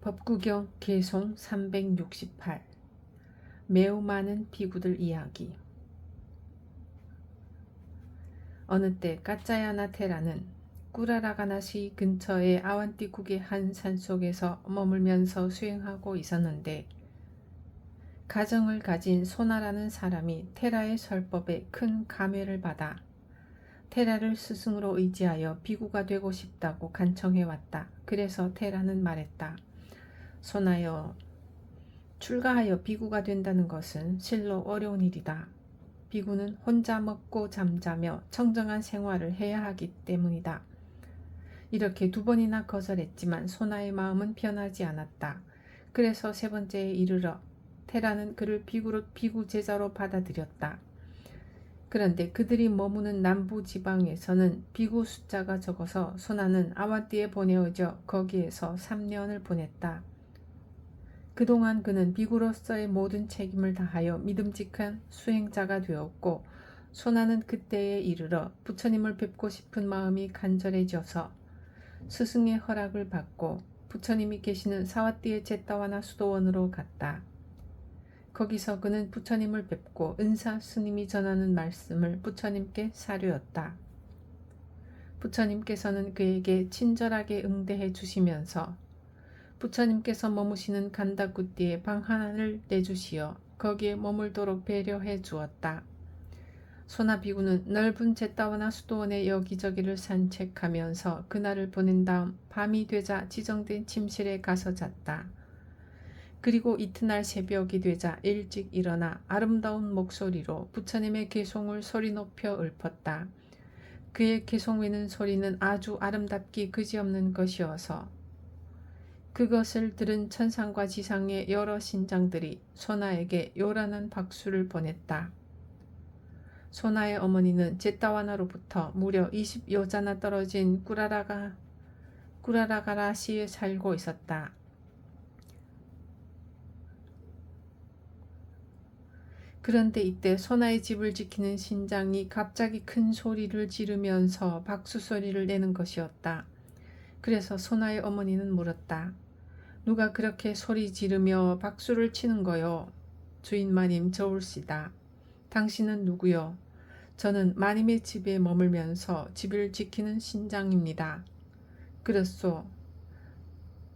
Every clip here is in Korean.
법구경 개송 368 매우 많은 비구들 이야기 어느 때 까짜야나 테라는 꾸라라가나시 근처의 아완띠국의 한 산속에서 머물면서 수행하고 있었는데 가정을 가진 소나라는 사람이 테라의 설법에 큰 감회를 받아 테라를 스승으로 의지하여 비구가 되고 싶다고 간청해 왔다. 그래서 테라는 말했다. 소나여, 출가하여 비구가 된다는 것은 실로 어려운 일이다. 비구는 혼자 먹고 잠자며 청정한 생활을 해야 하기 때문이다. 이렇게 두 번이나 거절했지만 소나의 마음은 변하지 않았다. 그래서 세 번째에 이르러 테라는 그를 비구로 비구 제자로 받아들였다. 그런데 그들이 머무는 남부 지방에서는 비구 숫자가 적어서 소나는 아와띠에 보내어져 거기에서 3년을 보냈다. 그동안 그는 비구로서의 모든 책임을 다하여 믿음직한 수행자가 되었고 소나는 그때에 이르러 부처님을 뵙고 싶은 마음이 간절해져서 스승의 허락을 받고 부처님이 계시는 사와띠의 제타와나 수도원으로 갔다. 거기서 그는 부처님을 뵙고 은사 스님이 전하는 말씀을 부처님께 사료였다. 부처님께서는 그에게 친절하게 응대해 주시면서 부처님께서 머무시는 간다구띠에 방 하나를 내주시어 거기에 머물도록 배려해 주었다. 소나비구는 넓은 제따와나 수도원의 여기저기를 산책하면서 그날을 보낸 다음 밤이 되자 지정된 침실에 가서 잤다. 그리고 이튿날 새벽이 되자 일찍 일어나 아름다운 목소리로 부처님의 개송을 소리 높여 읊었다. 그의 개송하는 소리는 아주 아름답기 그지없는 것이어서 그것을 들은 천상과 지상의 여러 신장들이 소나에게 요란한 박수를 보냈다. 소나의 어머니는 제따와나로부터 무려 20여자나 떨어진 꾸라라가 꾸라라가라시에 살고 있었다. 그런데 이때 소나의 집을 지키는 신장이 갑자기 큰 소리를 지르면서 박수 소리를 내는 것이었다. 그래서 소나의 어머니는 물었다. 누가 그렇게 소리 지르며 박수를 치는 거요? 주인 마님 저울시다. 당신은 누구요? 저는 마님의 집에 머물면서 집을 지키는 신장입니다. 그렇소.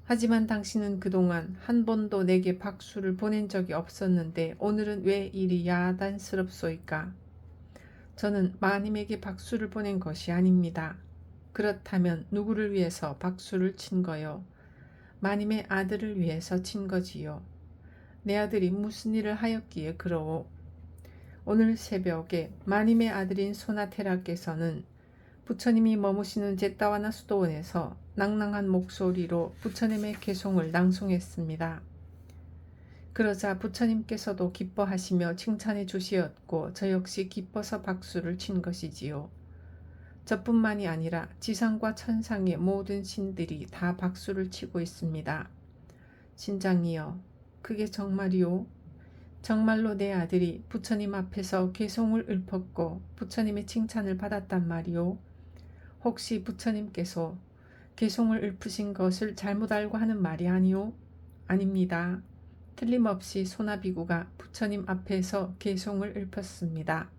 하지만 당신은 그동안 한 번도 내게 박수를 보낸 적이 없었는데 오늘은 왜 이리 야단스럽소이까? 저는 마님에게 박수를 보낸 것이 아닙니다. 그렇다면 누구를 위해서 박수를 친 거요? 마님의 아들을 위해서 친 거지요. 내 아들이 무슨 일을 하였기에 그러오. 오늘 새벽에 마님의 아들인 소나테라께서는 부처님이 머무시는 제따와나 수도원에서 낭낭한 목소리로 부처님의 개송을 낭송했습니다. 그러자 부처님께서도 기뻐하시며 칭찬해 주시었고 저 역시 기뻐서 박수를 친 것이지요. 저뿐만이 아니라 지상과 천상의 모든 신들이 다 박수를 치고 있습니다. 신장이여, 그게 정말이오? 정말로 내 아들이 부처님 앞에서 개송을 읊었고 부처님의 칭찬을 받았단 말이오? 혹시 부처님께서 개송을 읊으신 것을 잘못 알고 하는 말이 아니오? 아닙니다. 틀림없이 소나비구가 부처님 앞에서 개송을 읊었습니다.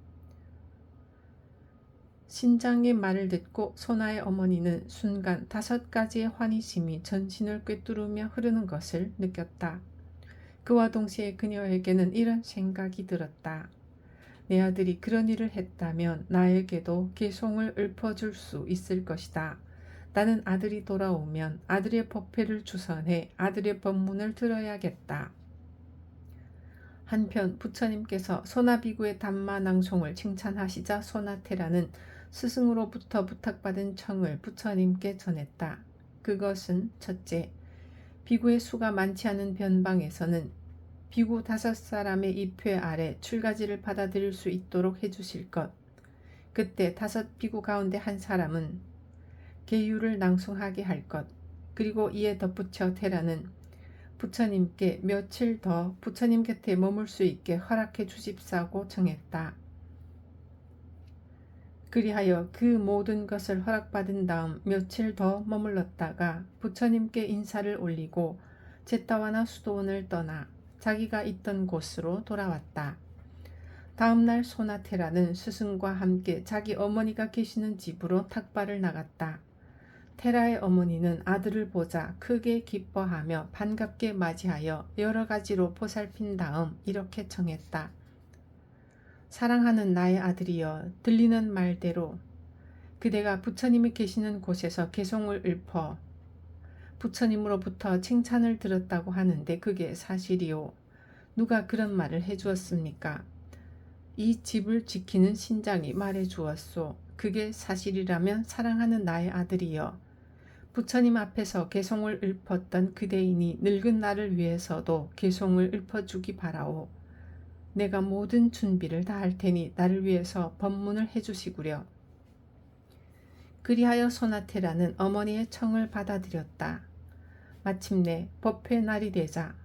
신장의 말을 듣고 소나의 어머니는 순간 다섯 가지의 환희심이 전신을 꿰뚫으며 흐르는 것을 느꼈다. 그와 동시에 그녀에게는 이런 생각이 들었다. 내 아들이 그런 일을 했다면 나에게도 개송을 읊어줄 수 있을 것이다. 나는 아들이 돌아오면 아들의 법회를 주선해 아들의 법문을 들어야겠다. 한편 부처님께서 소나비구의 담마 낭송을 칭찬하시자 소나테라는 스승으로부터 부탁받은 청을 부처님께 전했다. 그것은 첫째, 비구의 수가 많지 않은 변방에서는 비구 다섯 사람의 입회 아래 출가지를 받아들일 수 있도록 해주실 것. 그때 다섯 비구 가운데 한 사람은 계유를 낭송하게 할 것. 그리고 이에 덧붙여 테라는 부처님께 며칠 더 부처님 곁에 머물 수 있게 허락해 주십사고 정했다. 그리하여 그 모든 것을 허락받은 다음 며칠 더 머물렀다가 부처님께 인사를 올리고 제타와나 수도원을 떠나 자기가 있던 곳으로 돌아왔다. 다음 날 소나테라는 스승과 함께 자기 어머니가 계시는 집으로 탁발을 나갔다. 테라의 어머니는 아들을 보자 크게 기뻐하며 반갑게 맞이하여 여러 가지로 보살핀 다음 이렇게 청했다. 사랑하는 나의 아들이여 들리는 말대로 그대가 부처님이 계시는 곳에서 개송을 읊어 부처님으로부터 칭찬을 들었다고 하는데 그게 사실이오. 누가 그런 말을 해주었습니까? 이 집을 지키는 신장이 말해 주었소. 그게 사실이라면 사랑하는 나의 아들이여. 부처님 앞에서 개송을 읊었던 그대인이 늙은 나를 위해서도 개송을 읊어주기 바라오. 내가 모든 준비를 다 할 테니 나를 위해서 법문을 해주시구려. 그리하여 소나테라는 어머니의 청을 받아들였다. 마침내 법회 날이 되자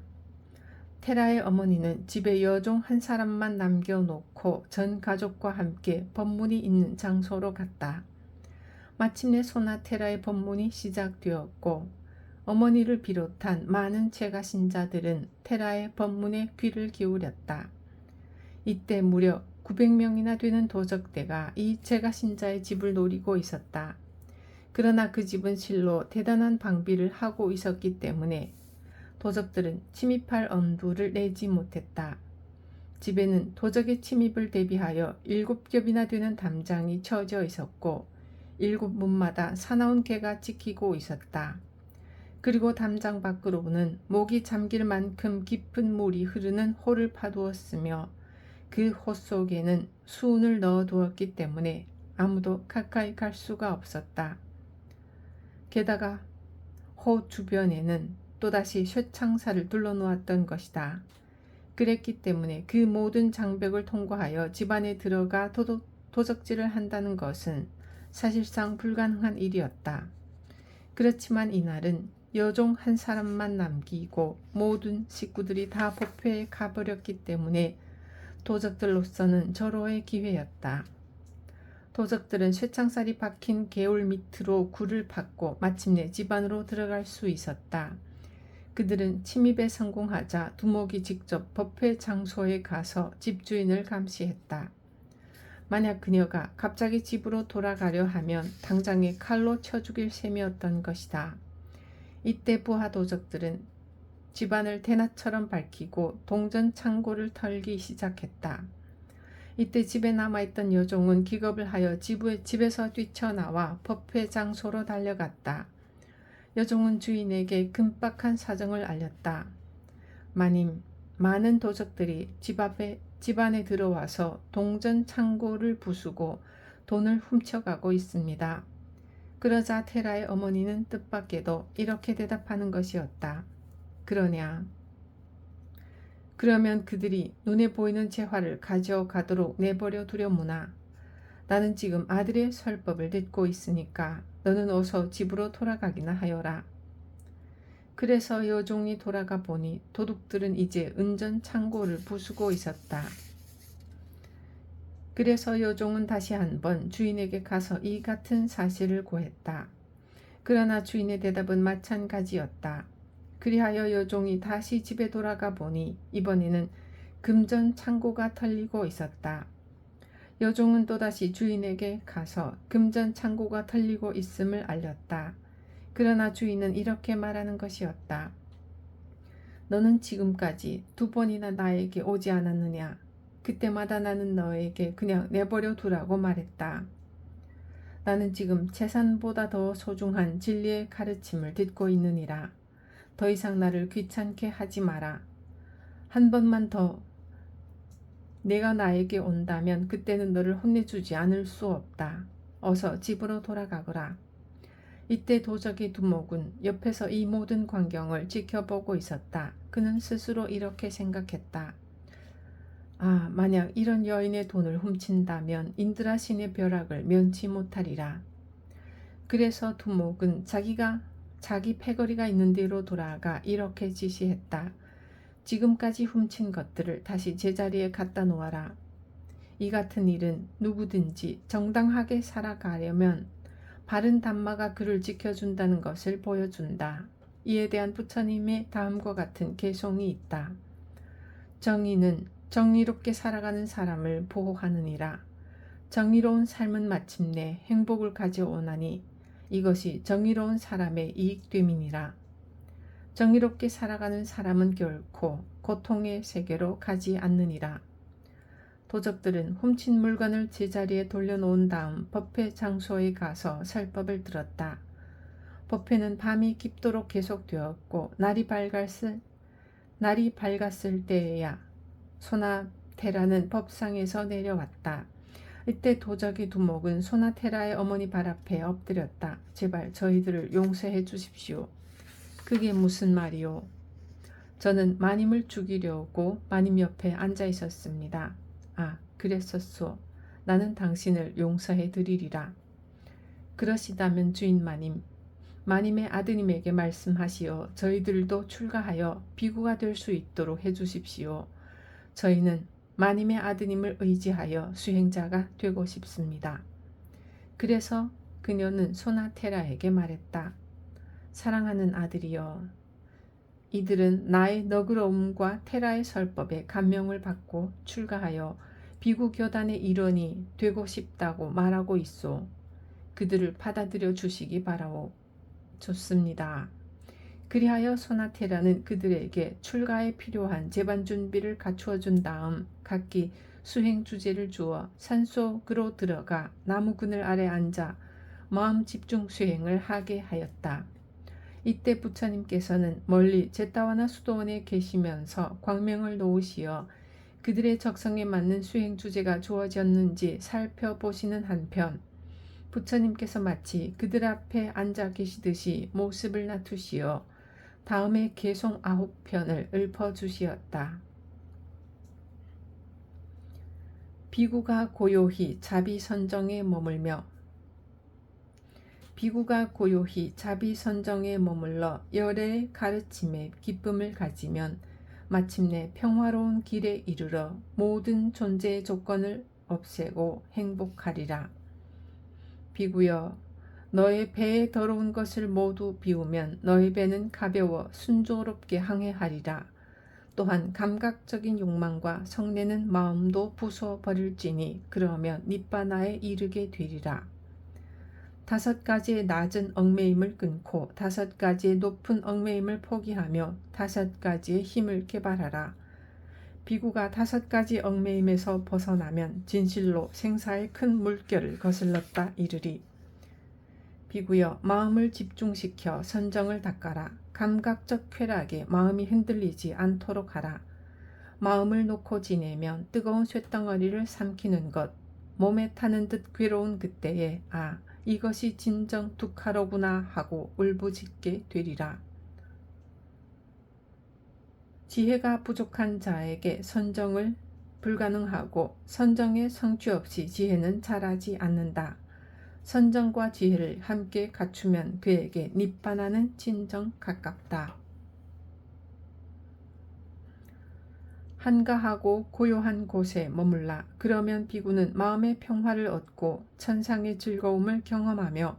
테라의 어머니는 집에 여종 한 사람만 남겨놓고 전 가족과 함께 법문이 있는 장소로 갔다. 마침내 소나테라의 법문이 시작되었고 어머니를 비롯한 많은 제가 신자들은 테라의 법문에 귀를 기울였다. 이때 무려 900명이나 되는 도적대가 이 제가 신자의 집을 노리고 있었다. 그러나 그 집은 실로 대단한 방비를 하고 있었기 때문에 도적들은 침입할 엄두를 내지 못했다. 집에는 도적의 침입을 대비하여 일곱 겹이나 되는 담장이 쳐져 있었고 일곱 문마다 사나운 개가 지키고 있었다. 그리고 담장 밖으로는 목이 잠길 만큼 깊은 물이 흐르는 호를 파두었으며 그 호 속에는 수은을 넣어 두었기 때문에 아무도 가까이 갈 수가 없었다. 게다가 호 주변에는 또다시 쇠창살을 둘러놓았던 것이다. 그랬기 때문에 그 모든 장벽을 통과하여 집안에 들어가 도둑, 도적질을 한다는 것은 사실상 불가능한 일이었다. 그렇지만 이날은 여종 한 사람만 남기고 모든 식구들이 다 법회에 가버렸기 때문에 도적들로서는 절호의 기회였다. 도적들은 쇠창살이 박힌 개울 밑으로 굴을 팠고 마침내 집 안으로 들어갈 수 있었다. 그들은 침입에 성공하자 두목이 직접 법회 장소에 가서 집주인을 감시했다. 만약 그녀가 갑자기 집으로 돌아가려 하면 당장에 칼로 쳐 죽일 셈이었던 것이다. 이때 부하 도적들은 집안을 대낮처럼 밝히고 동전 창고를 털기 시작했다. 이때 집에 남아있던 여종은 기겁을 하여 집에, 집에서 뛰쳐나와 법회 장소로 달려갔다. 여종은 주인에게 금박한 사정을 알렸다. 마님, 많은 도적들이 집 앞에 집 안에 들어와서 동전 창고를 부수고 돈을 훔쳐가고 있습니다. 그러자 테라의 어머니는 뜻밖에도 이렇게 대답하는 것이었다. 그러냐? 그러면 그들이 눈에 보이는 재화를 가져가도록 내버려 두려무나. 나는 지금 아들의 설법을 듣고 있으니까 너는 어서 집으로 돌아가기나 하여라. 그래서 여종이 돌아가 보니 도둑들은 이제 은전 창고를 부수고 있었다. 그래서 여종은 다시 한번 주인에게 가서 이 같은 사실을 고했다. 그러나 주인의 대답은 마찬가지였다. 그리하여 여종이 다시 집에 돌아가 보니 이번에는 금전 창고가 털리고 있었다. 여종은 또다시 주인에게 가서 금전 창고가 털리고 있음을 알렸다. 그러나 주인은 이렇게 말하는 것이었다. 너는 지금까지 두 번이나 나에게 오지 않았느냐? 그때마다 나는 너에게 그냥 내버려 두라고 말했다. 나는 지금 재산보다 더 소중한 진리의 가르침을 듣고 있느니라. 더 이상 나를 귀찮게 하지 마라. 한 번만 더 내가 나에게 온다면 그때는 너를 혼내주지 않을 수 없다. 어서 집으로 돌아가거라. 이때 도적의 두목은 옆에서 이 모든 광경을 지켜보고 있었다. 그는 스스로 이렇게 생각했다. 아, 만약 이런 여인의 돈을 훔친다면 인드라 신의 벼락을 면치 못하리라. 그래서 두목은 자기가 자기 패거리가 있는 데로 돌아가 이렇게 지시했다. 지금까지 훔친 것들을 다시 제자리에 갖다 놓아라. 이 같은 일은 누구든지 정당하게 살아가려면 바른 담마가 그를 지켜준다는 것을 보여준다. 이에 대한 부처님의 다음과 같은 개송이 있다. 정의는 정의롭게 살아가는 사람을 보호하느니라. 정의로운 삶은 마침내 행복을 가져오나니 이것이 정의로운 사람의 이익됨이니라. 정의롭게 살아가는 사람은 결코 고통의 세계로 가지 않느니라. 도적들은 훔친 물건을 제자리에 돌려놓은 다음 법회 장소에 가서 설법을 들었다. 법회는 밤이 깊도록 계속되었고 날이 밝았을 날이 밝았을 때에야 소나테라는 법상에서 내려왔다. 이때 도적의 두목은 소나테라의 어머니 발 앞에 엎드렸다. 제발 저희들을 용서해 주십시오. 그게 무슨 말이오? 저는 마님을 죽이려고 마님 옆에 앉아 있었습니다. 아, 그랬었소. 나는 당신을 용서해 드리리라. 그러시다면 주인 마님, 마님의 아드님에게 말씀하시어 저희들도 출가하여 비구가 될 수 있도록 해 주십시오. 저희는 마님의 아드님을 의지하여 수행자가 되고 싶습니다. 그래서 그녀는 소나테라에게 말했다. 사랑하는 아들이여. 이들은 나의 너그러움과 테라의 설법에 감명을 받고 출가하여 비구 교단의 일원이 되고 싶다고 말하고 있소. 그들을 받아들여 주시기 바라오. 좋습니다. 그리하여 소나테라는 그들에게 출가에 필요한 재반 준비를 갖추어 준 다음 각기 수행 주제를 주어 산속으로 들어가 나무 그늘 아래 앉아 마음 집중 수행을 하게 하였다. 이때 부처님께서는 멀리 제타와나 수도원에 계시면서 광명을 놓으시어 그들의 적성에 맞는 수행 주제가 주어졌는지 살펴보시는 한편 부처님께서 마치 그들 앞에 앉아 계시듯이 모습을 낮추시어 다음에 개송 아홉 편을 읊어주시었다. 비구가 고요히 자비선정에 머물며 비구가 고요히 자비선정에 머물러 열의 가르침에 기쁨을 가지면 마침내 평화로운 길에 이르러 모든 존재의 조건을 없애고 행복하리라. 비구여 너의 배에 더러운 것을 모두 비우면 너의 배는 가벼워 순조롭게 항해하리라. 또한 감각적인 욕망과 성내는 마음도 부숴버릴지니 그러면 니바나에 이르게 되리라. 다섯 가지의 낮은 얽매임을 끊고 다섯 가지의 높은 얽매임을 포기하며 다섯 가지의 힘을 개발하라. 비구가 다섯 가지 얽매임에서 벗어나면 진실로 생사의 큰 물결을 거슬렀다 이르리. 비구여 마음을 집중시켜 선정을 닦아라. 감각적 쾌락에 마음이 흔들리지 않도록 하라. 마음을 놓고 지내면 뜨거운 쇳덩어리를 삼키는 것, 몸에 타는 듯 괴로운 그때에 아 이것이 진정 두카로구나 하고 울부짖게 되리라. 지혜가 부족한 자에게 선정을 불가능하고 선정의 성취 없이 지혜는 자라지 않는다. 선정과 지혜를 함께 갖추면 그에게 니빠나는 진정 가깝다. 한가하고 고요한 곳에 머물라. 그러면 비구는 마음의 평화를 얻고 천상의 즐거움을 경험하며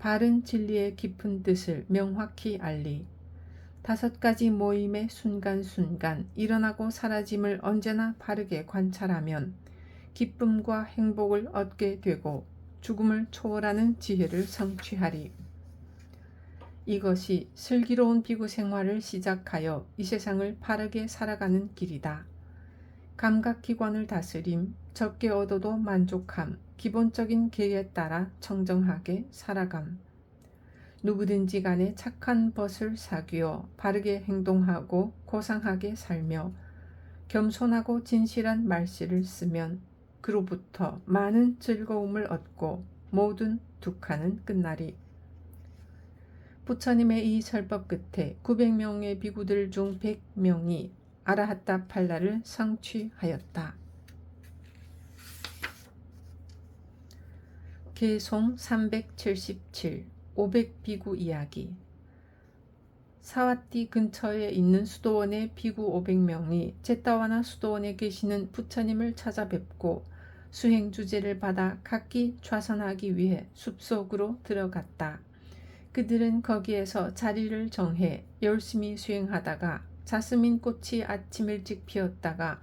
바른 진리의 깊은 뜻을 명확히 알리. 다섯 가지 모임의 순간순간 일어나고 사라짐을 언제나 바르게 관찰하면 기쁨과 행복을 얻게 되고 죽음을 초월하는 지혜를 성취하리. 이것이 슬기로운 비구 생활을 시작하여 이 세상을 바르게 살아가는 길이다. 감각기관을 다스림, 적게 얻어도 만족함, 기본적인 계에 따라 청정하게 살아감. 누구든지 간에 착한 벗을 사귀어 바르게 행동하고 고상하게 살며 겸손하고 진실한 말씨를 쓰면 그로부터 많은 즐거움을 얻고 모든 두칸은 끝나리. 부처님의 이 설법 끝에 900명의 비구들 중 100명이 아라하타 팔라를 성취하였다. 개송 377 500비구 이야기 사와띠 근처에 있는 수도원의 비구 500명이 제타와나 수도원에 계시는 부처님을 찾아뵙고 수행 주제를 받아 각기 좌선하기 위해 숲속으로 들어갔다. 그들은 거기에서 자리를 정해 열심히 수행하다가 자스민 꽃이 아침 일찍 피었다가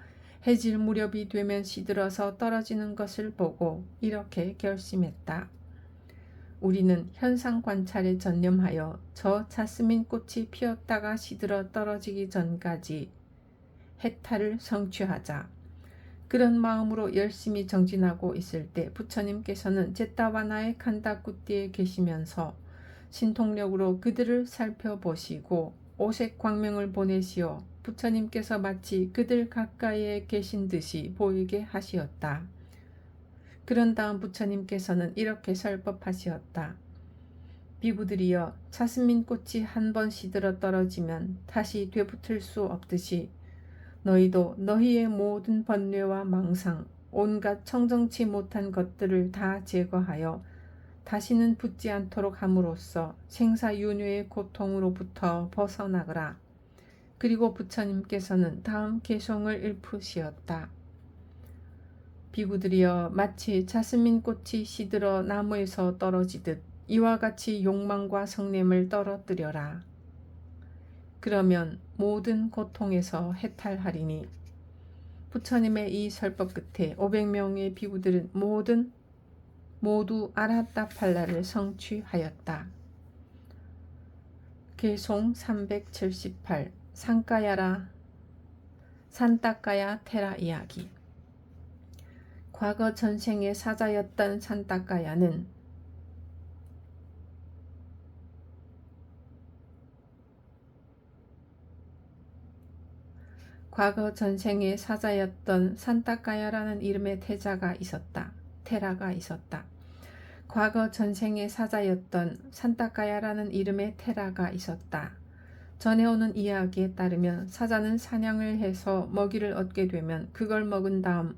해질 무렵이 되면 시들어서 떨어지는 것을 보고 이렇게 결심했다. 우리는 현상 관찰에 전념하여 저 자스민 꽃이 피었다가 시들어 떨어지기 전까지 해탈을 성취하자. 그런 마음으로 열심히 정진하고 있을 때 부처님께서는 제타와나의 칸다쿠띠에 계시면서 신통력으로 그들을 살펴보시고 오색 광명을 보내시어 부처님께서 마치 그들 가까이에 계신 듯이 보이게 하시었다. 그런 다음 부처님께서는 이렇게 설법하시었다. 비구들이여 자스민 꽃이 한 번 시들어 떨어지면 다시 되붙을 수 없듯이 너희도 너희의 모든 번뇌와 망상, 온갖 청정치 못한 것들을 다 제거하여 다시는 붙지 않도록 함으로써 생사윤회의 고통으로부터 벗어나거라. 그리고 부처님께서는 다음 개송을 읊으시었다. 비구들이여 마치 자스민 꽃이 시들어 나무에서 떨어지듯 이와 같이 욕망과 성냄을 떨어뜨려라. 그러면 모든 고통에서 해탈하리니 부처님의 이 설법 끝에 500명의 비구들은 모든 모두 아라타 팔라를 성취하였다. 개송 378 산까야라 산타까야 테라 이야기 과거 전생의 사자였던 산타까야는 과거 전생의 사자였던 산타까야라는 이름의 태자가 있었다. 테라가 있었다. 과거 전생의 사자였던 산타까야라는 이름의 테라가 있었다. 전해오는 이야기에 따르면 사자는 사냥을 해서 먹이를 얻게 되면 그걸 먹은 다음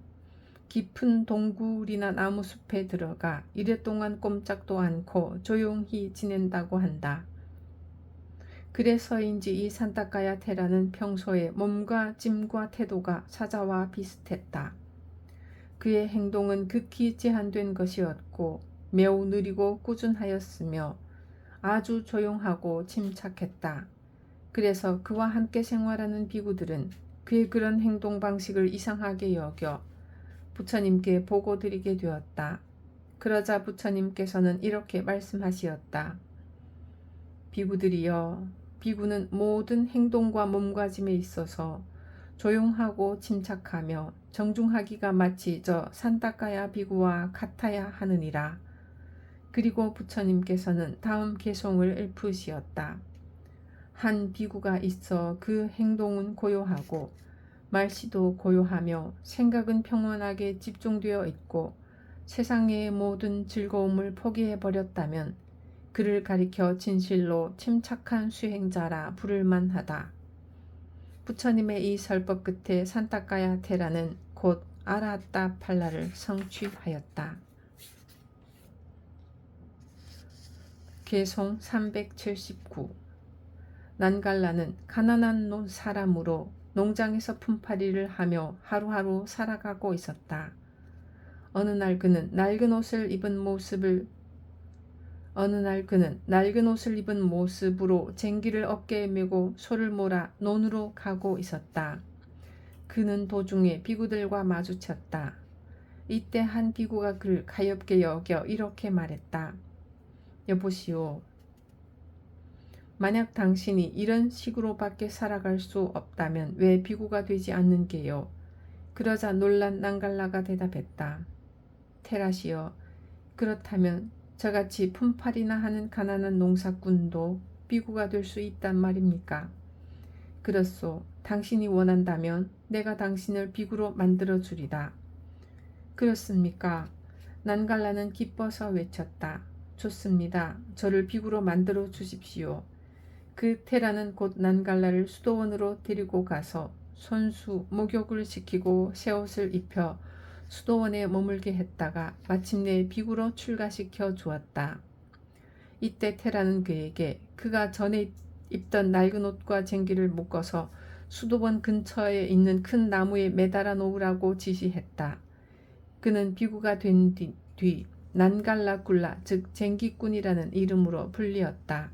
깊은 동굴이나 나무 숲에 들어가 이랫동안 꼼짝도 않고 조용히 지낸다고 한다. 그래서인지 이 산타카야 테라는 평소에 몸과 짐과 태도가 사자와 비슷했다. 그의 행동은 극히 제한된 것이었고 매우 느리고 꾸준하였으며 아주 조용하고 침착했다. 그래서 그와 함께 생활하는 비구들은 그의 그런 행동 방식을 이상하게 여겨 부처님께 보고 드리게 되었다. 그러자 부처님께서는 이렇게 말씀하시었다. 비구들이여 비구는 모든 행동과 몸가짐에 있어서 조용하고 침착하며 정중하기가 마치 저 산타까야 비구와 같아야 하느니라. 그리고 부처님께서는 다음 개송을 읊으시었다. 한 비구가 있어 그 행동은 고요하고 말씨도 고요하며 생각은 평온하게 집중되어 있고 세상의 모든 즐거움을 포기해 버렸다면 그를 가리켜 진실로 침착한 수행자라 부를 만하다. 부처님의 이 설법 끝에 산타까야 테라는 곧 아라따 팔라를 성취하였다. 개송 379 난갈라는 가난한 사람으로 농장에서 품팔이를 하며 하루하루 살아가고 있었다. 어느 날 그는 낡은 옷을 입은 모습을 어느 날 그는 낡은 옷을 입은 모습으로 쟁기를 어깨에 메고 소를 몰아 논으로 가고 있었다. 그는 도중에 비구들과 마주쳤다. 이때 한 비구가 그를 가엾게 여겨 이렇게 말했다. 여보시오. 만약 당신이 이런 식으로밖에 살아갈 수 없다면 왜 비구가 되지 않는 게요? 그러자 놀란 난갈라가 대답했다. 테라시여, 그렇다면 저같이 품팔이나 하는 가난한 농사꾼도 비구가 될 수 있단 말입니까? 그렇소. 당신이 원한다면 내가 당신을 비구로 만들어 주리다. 그렇습니까? 난갈라는 기뻐서 외쳤다. 좋습니다. 저를 비구로 만들어 주십시오. 그 테라는 곧 난갈라를 수도원으로 데리고 가서 손수 목욕을 시키고 새 옷을 입혀 수도원에 머물게 했다가 마침내 비구로 출가시켜 주었다. 이때 테라는 그에게 그가 전에 입던 낡은 옷과 쟁기를 묶어서 수도원 근처에 있는 큰 나무에 매달아 놓으라고 지시했다. 그는 비구가 된 뒤 난갈라굴라 즉 쟁기꾼이라는 이름으로 불리었다.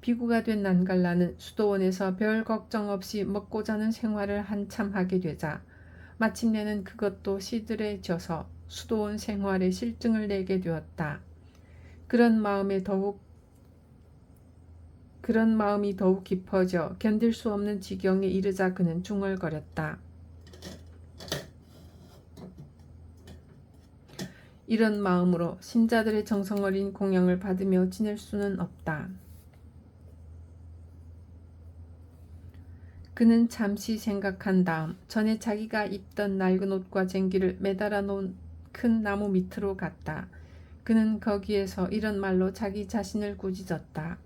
비구가 된 난갈라는 수도원에서 별 걱정 없이 먹고 자는 생활을 한참 하게 되자 마침내는 그것도 시들해져서 수도원 생활에 실증을 내게 되었다. 그런 마음에 더욱 그런 마음이 더욱 깊어져 견딜 수 없는 지경에 이르자 그는 중얼거렸다. 이런 마음으로 신자들의 정성 어린 공양을 받으며 지낼 수는 없다. 그는 잠시 생각한 다음 전에 자기가 입던 낡은 옷과 쟁기를 매달아 놓은 큰 나무 밑으로 갔다. 그는 거기에서 이런 말로 자기 자신을 꾸짖었다.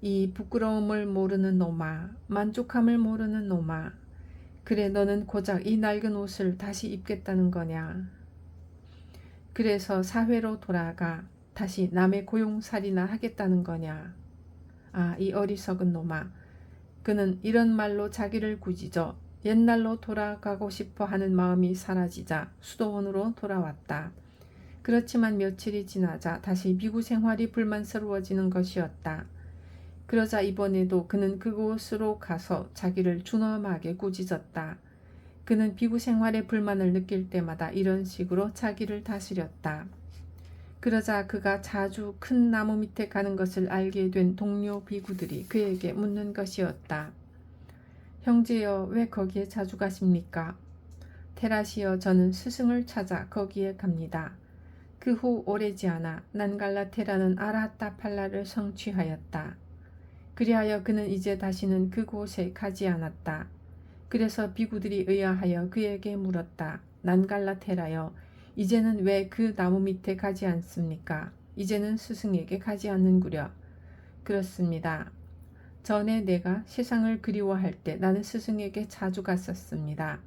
이 부끄러움을 모르는 놈아, 만족함을 모르는 놈아. 그래 너는 고작 이 낡은 옷을 다시 입겠다는 거냐. 그래서 사회로 돌아가 다시 남의 고용살이나 하겠다는 거냐. 아, 이 어리석은 놈아. 그는 이런 말로 자기를 꾸짖어 옛날로 돌아가고 싶어 하는 마음이 사라지자 수도원으로 돌아왔다. 그렇지만 며칠이 지나자 다시 미국 생활이 불만스러워지는 것이었다. 그러자 이번에도 그는 그곳으로 가서 자기를 준엄하게 꾸짖었다. 그는 비구 생활에 불만을 느낄 때마다 이런 식으로 자기를 다스렸다. 그러자 그가 자주 큰 나무 밑에 가는 것을 알게 된 동료 비구들이 그에게 묻는 것이었다. 형제여, 왜 거기에 자주 가십니까? 테라시여, 저는 스승을 찾아 거기에 갑니다. 그 후 오래지 않아 난갈라테라는 아라타팔라를 성취하였다. 그리하여 그는 이제 다시는 그곳에 가지 않았다. 그래서 비구들이 의아하여 그에게 물었다. 난 갈라테라여, 이제는 왜 그 나무 밑에 가지 않습니까? 이제는 스승에게 가지 않는구려. 그렇습니다. 전에 내가 세상을 그리워할 때 나는 스승에게 자주 갔었습니다.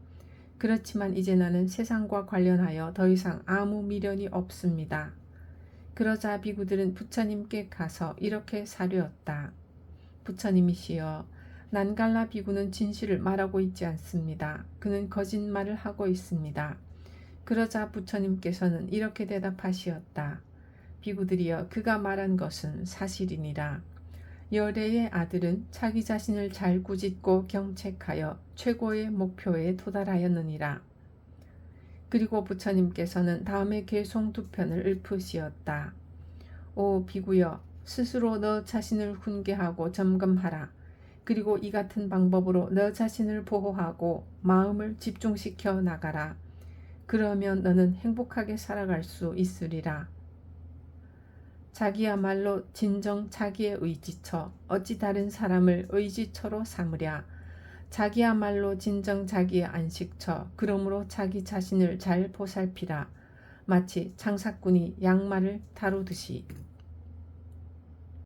그렇지만 이제 나는 세상과 관련하여 더 이상 아무 미련이 없습니다. 그러자 비구들은 부처님께 가서 이렇게 사료었다. 부처님이시여, 난갈라 비구는 진실을 말하고 있지 않습니다. 그는 거짓말을 하고 있습니다. 그러자 부처님께서는 이렇게 대답하시었다. 비구들이여 그가 말한 것은 사실이니라. 열애의 아들은 자기 자신을 잘 꾸짖고 경책하여 최고의 목표에 도달하였느니라. 그리고 부처님께서는 다음에 개송 두 편을 읊으시었다. 오 비구여 스스로 너 자신을 훈계하고 점검하라. 그리고 이 같은 방법으로 너 자신을 보호하고 마음을 집중시켜 나가라. 그러면 너는 행복하게 살아갈 수 있으리라. 자기야말로 진정 자기의 의지처 어찌 다른 사람을 의지처로 삼으랴. 자기야말로 진정 자기의 안식처 그러므로 자기 자신을 잘 보살피라. 마치 장사꾼이 양말을 다루듯이